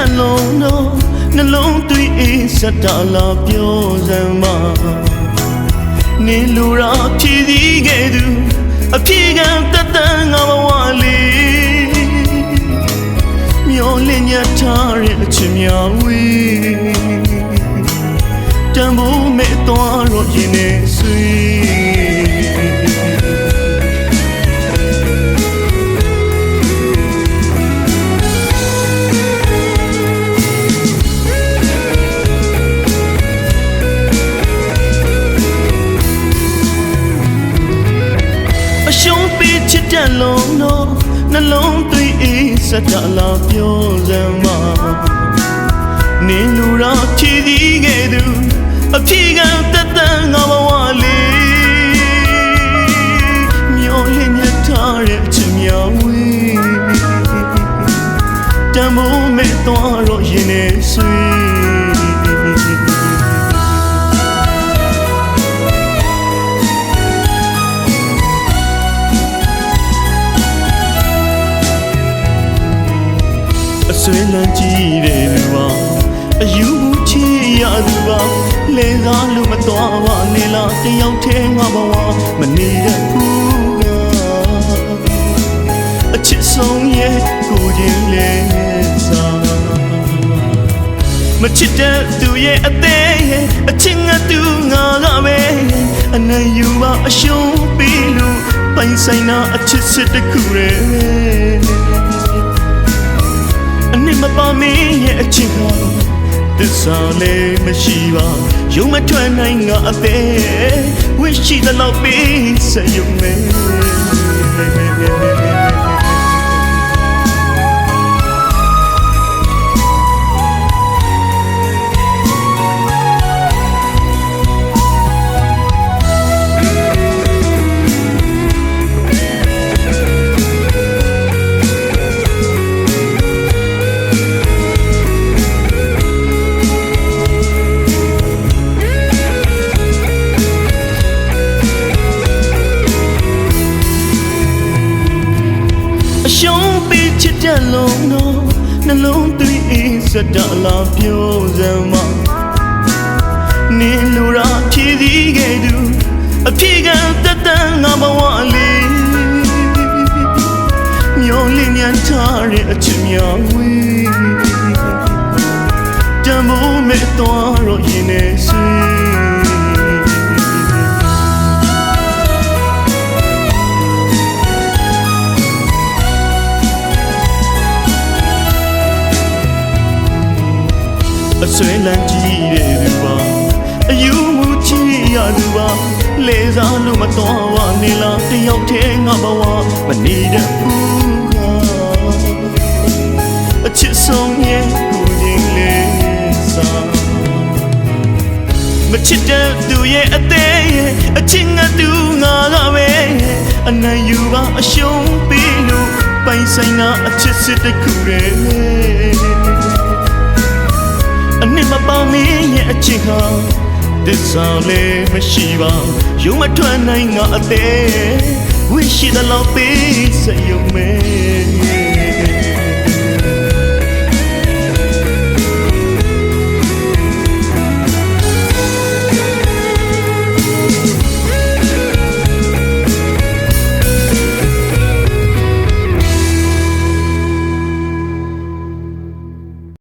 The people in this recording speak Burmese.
အရှုံးပေးချစ်တဲ့လုံးတော့နှလုံးသွေးအေးစတာလာပြောစမ်းမနေလူရာဖြည်စည်းခဲ့သူအဖြေကတတ်တန်ငါဘဝလေးမျောလင်းညထားတဲ့အချင်များဝေးတန်ဖို့မဲ့သွားတော့ရင်နေဆွေး ချစ်တဲ့လုံးတော့နှလုံးသွေးအေးစတာလာပြောစမ်းမနင်းလူရာချီဒီခဲ့သူအဖြေကတတ်တန်ငါဘဝ ဆွေးလန်းကြည့်တဲ့လူပါအယူမှုချီရသူပါလဲကားလို့မတော်ပါနေလားတယောက်တည်းငါဘဝမနေတဲ့ဘူးကအချစ်ဆုံးရဲ့ကိုချင်းလေးစားမချစ်တဲ့သူရဲ့အသေးရဲ့အချစ်ငါသူငါကပဲအနံယူပါအရှုံးပြီးလို့ပိုင်ဆိုင်တာအချစ်စစ်တစ်ခုရဲ့အနစ်မ ပါမင်းရဲ့အချစ်ဟာသစ္စာလေးမရှိပါယုံမထွက်နိုင်ငါအသေးဝိရှိတဲ့လောက်ပေးစယုံမဲ ရှုံးပေးချစ်တဲ့လုံးတော့နှလုံးသွေးအေးစတာလာပြောစမ်းမနေလူရာဖြည်စည်းခဲ့သူအဖြေကတတ်တန်ငါဘဝလေးမျောလင်းညံထားတဲ့အချင်များဝေးတမ်းမိုးမဲ့သွားတော့ရင်နေဆွေး အဆွေလန်းကြည့်တဲ့သူပါအယူမှုချီရသူပါလေစားလို့မတော်ပါနေလားတယောက်တည်းငါဘဝမနေတဲ့ဘူးကအချစ်ဆုံးရဲ့ကိုရင်းလေးစားမချစ်တဲ့သူရဲ့အသေးရဲ့အချစ်ငါသူငါကပဲအနံယူပါအရှုံးပြီးလို့ပိုင်ဆိုင်တာအချစ်စစ်တစ်ခုတည်း အနှစ်မပေါမင်းရဲ့အချစ်ဟာသစ္စာလေးမရှိပါယုံမထွက်နိုင်ငါအသေးဝိရှိတဲ့လောက်ပေးစယုံမဲ